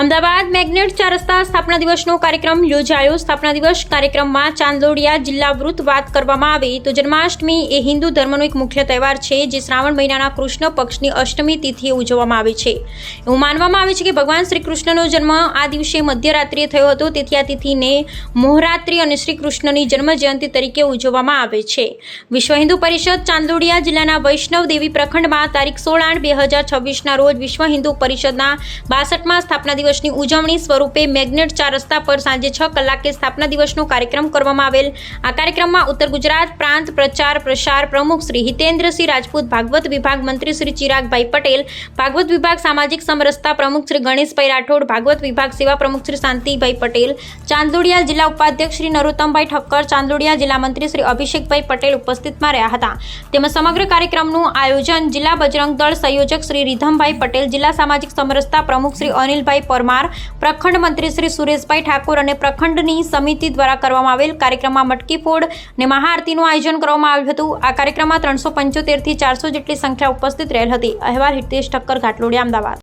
Ahmedabad magnet ચાર રસ્તા સ્થાપના દિવસનો કાર્યક્રમ યોજાયો. સ્થાપના દિવસ કાર્યક્રમમાં ચાંદોડિયા જિલ્લા વૃત્ત વાત કરવામાં આવે. તો જન્માષ્ટમી એ હિન્દુ ધર્મનો એક મુખ્ય તહેવાર છે, જે શ્રાવણ મહિનાના કૃષ્ણ પક્ષની અષ્ટમી તિથિએ ઉજવવામાં આવે છે. એવું માનવામાં આવે છે કે ભગવાન શ્રી કૃષ્ણનો જન્મ આ દિવસે મધ્યરાત્રિએ થયો હતો. તેથી આ તિથિને મોહરાત્રિ અને શ્રી કૃષ્ણની જન્મ જયંતિ તરીકે ઉજવવામાં આવે છે. વિશ્વ હિન્દુ પરિષદ ચાંદોડિયા જિલ્લાના વૈષ્ણવ દેવી પ્રખંડમાં તારીખ સોળ આઠ બે હજાર છવ્વીસના રોજ વિશ્વ હિન્દુ પરિષદના બાસઠમાં સ્થાપના દિવસની ઉજવણી સ્વરૂપે મેગ્નેટ ચાર રસ્તા પર સાંજે છ કલાકે સ્થાપના દિવસનો કાર્યક્રમ કરવામાં આવેલ. આ કાર્યક્રમમાં ઉત્તર ગુજરાત પ્રાંત પ્રચાર પ્રસાર પ્રમુખ શ્રી હિતેન્દ્રસિંહ રાજપૂત, ભાગવત વિભાગ મંત્રી શ્રી ચિરાગભાઈ પટેલ, ભાગવત વિભાગ સામાજિક સમરસતા પ્રમુખ શ્રી ગણેશભાઈ રાઠોડ, ભાગવત વિભાગ સેવા પ્રમુખ શ્રી શાંતિભાઈ પટેલ ચાંદોડિયા જિલ્લા ઉપાધ્યક્ષ શ્રી નરોત્તમભાઈ ઠક્કર ચાંદોડિયા જિલ્લા મંત્રી શ્રી અભિષેકભાઈ પટેલ ઉપસ્થિતમાં રહ્યા હતા. તેમજ સમગ્ર કાર્યક્રમનું આયોજન જિલ્લા બજરંગ દળ સંયોજક શ્રી રીધમભાઈ પટેલ, જિલ્લા સામાજિક સમરસતા પ્રમુખ શ્રી અનિલભાઈ પરમાર, પ્રખંડ મંત્રી શ્રી સુરેશભાઈ ઠાકોર અને પ્રખંડની સમિતિ દ્વારા કરવામાં આવેલ કાર્યક્રમમાં મટકી ફોડ અને મહાઆરતીનું આયોજન કરવામાં આવ્યું હતું. આ કાર્યક્રમમાં ત્રણસો પંચોતેરથી ચારસો જેટલી સંખ્યા ઉપસ્થિત રહેલ હતી. અહેવાલ હિતેશ ઠક્કર, ઘાટલોડિયા, અમદાવાદ.